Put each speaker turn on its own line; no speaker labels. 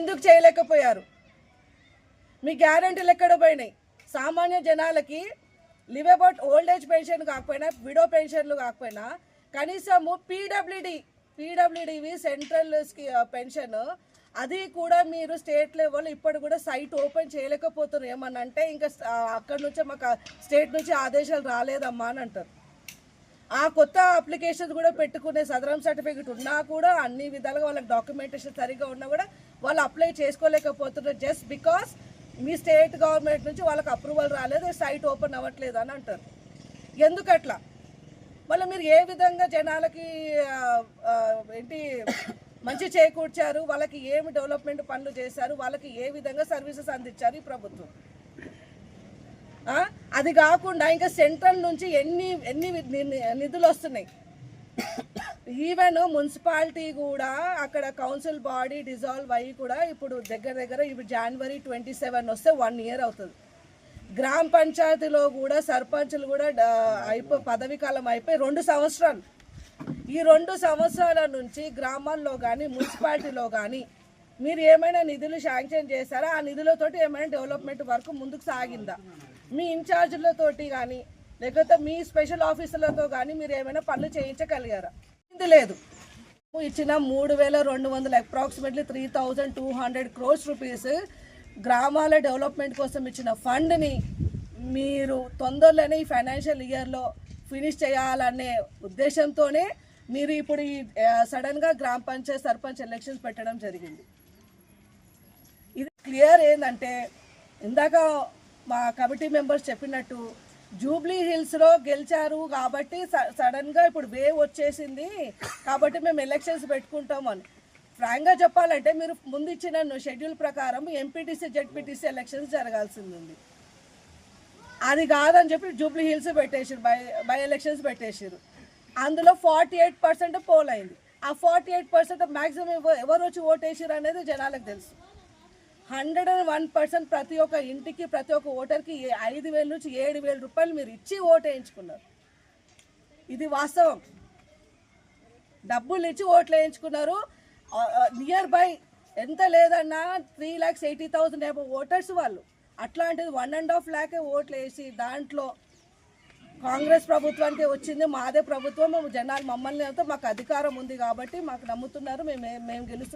ఎందుకు చేయలేకపోయారు? మీ గ్యారంటీలు ఎక్కడ పోయినాయి. సామాన్య జనాలకి leave about old age pension కాకపోయినా విడో పెన్షన్లు కాకపోయినా కనీసము పీడబ్ల్యూడి పీడబ్ల్యూడివి సెంట్రల్ పెన్షన్ అది కూడా మీరు స్టేట్ లెవెల్ ఇప్పుడు కూడా సైట్ ఓపెన్ చేయలేకపోతున్నారు. ఏమనంటే అంటే ఇంకా అక్కడి నుంచే మాకు స్టేట్ నుంచి ఆదేశాలు రాలేదమ్మా అని అంటారు. ఆ కొత్త అప్లికేషన్ కూడా పెట్టుకునే సదరం సర్టిఫికేట్ ఉన్నా కూడా అన్ని విధాలుగా వాళ్ళకి డాక్యుమెంటేషన్ సరిగ్గా ఉన్నా కూడా వాళ్ళు అప్లై చేసుకోలేకపోతున్నారు జస్ట్ బికాస్ మీ స్టేట్ గవర్నమెంట్ నుంచి వాళ్ళకి అప్రూవల్ రాలేదు సైట్ ఓపెన్ అవ్వట్లేదు అని అంటారు. ఎందుకట్లా? మళ్ళీ మీరు ఏ విధంగా జనాలకి ఏంటి మంచి చేకూర్చారు? వాళ్ళకి ఏమి డెవలప్మెంట్ పనులు చేశారు? వాళ్ళకి ఏ విధంగా సర్వీసెస్ అందించారు ఈ ప్రభుత్వం? అది కాకుండా ఇంకా సెంట్రల్ నుంచి ఎన్ని ఎన్ని ని- నిధులు వస్తున్నాయి? ఈవెన్ మున్సిపాలిటీ కూడా అక్కడ కౌన్సిల్ బాడీ డిజాల్వ్ అయ్యి కూడా ఇప్పుడు దగ్గర దగ్గర ఇప్పుడు జనవరి ట్వంటీ సెవెన్ వస్తే వన్ ఇయర్ అవుతుంది. గ్రామ పంచాయతీలో కూడా సర్పంచులు కూడా డ- అయిపోయి పదవి కాలం అయిపోయి రెండు సంవత్సరాలు. ఈ రెండు సంవత్సరాల నుంచి గ్రామాల్లో కానీ మున్సిపాలిటీలో కానీ మీరు ఏమైనా నిధులు శాంక్షన్ చేశారా? ఆ నిధులతోటి ఏమైనా డెవలప్మెంట్ వర్క్ ముందుకు సాగిందా? మీ ఇన్ఛార్జీలతోటి కానీ లేకపోతే మీ స్పెషల్ ఆఫీసులతో కానీ మీరు ఏమైనా పనులు చేయించగలిగారా? ఇది లేదు. ఇచ్చిన మూడు వేల రెండు వందల approximately three thousand two hundred crores rupees గ్రామాల డెవలప్మెంట్ కోసం ఇచ్చిన ఫండ్ని మీరు తొందరలోనే ఈ ఫైనాన్షియల్ ఇయర్లో ఫినిష్ చేయాలనే ఉద్దేశంతోనే మీరు ఇప్పుడు ఈ సడన్గా గ్రామ పంచాయత్ సర్పంచ్ ఎలక్షన్స్ పెట్టడం జరిగింది. ఇది క్లియర్ ఏంటంటే ఇందాక మా కమిటీ మెంబర్స్ చెప్పినట్టు జూబ్లీ హిల్స్లో గెలిచారు కాబట్టి స- సడన్గా ఇప్పుడు వేవ్ వచ్చేసింది కాబట్టి మేము ఎలక్షన్స్ పెట్టుకుంటామని ఫ్రాంక్గా చెప్పాలంటే మీరు ముందు ఇచ్చిన షెడ్యూల్ ప్రకారం ఎంపీటీసీ జెడ్పీటీసీ ఎలక్షన్స్ జరగాల్సింది ఉంది అది కాదని చెప్పి జూబ్లీ హిల్స్ పెట్టేసారు బై బై ఎలక్షన్స్ పెట్టేసారు అందులో ఫార్టీ ఎయిట్ పర్సెంట్ పోల్ అయింది ఆ ఫార్టీ ఎయిట్ పర్సెంట్ మ్యాక్సిమం ఎవరు వచ్చి ఓటేసారు అనేది జనాలకు తెలుసు. హండ్రెడ్ అండ్ వన్ పర్సెంట్ ప్రతి ఒక్క ఇంటికి ప్రతి ఒక్క ఓటర్కి ఐదు వేల నుంచి ఏడు వేల రూపాయలు మీరు ఇచ్చి ఓటు వేయించుకున్నారు ఇది వాస్తవం. డబ్బులు ఇచ్చి ఓట్లు వేయించుకున్నారు. నియర్ బై ఎంత లేదన్నా త్రీ ల్యాక్స్ ఎయిటీ థౌసండ్ ఏమో ఓటర్స్ వాళ్ళు. అట్లాంటిది వన్ అండ్ హాఫ్ ల్యాకే ఓట్లు వేసి దాంట్లో కాంగ్రెస్ ప్రభుత్వానికి వచ్చింది మాదే ప్రభుత్వం. జనాలు మమ్మల్ని అయితే మాకు అధికారం ఉంది కాబట్టి మాకు నమ్ముతున్నారు. మేము మేము గెలుస్తున్నాం.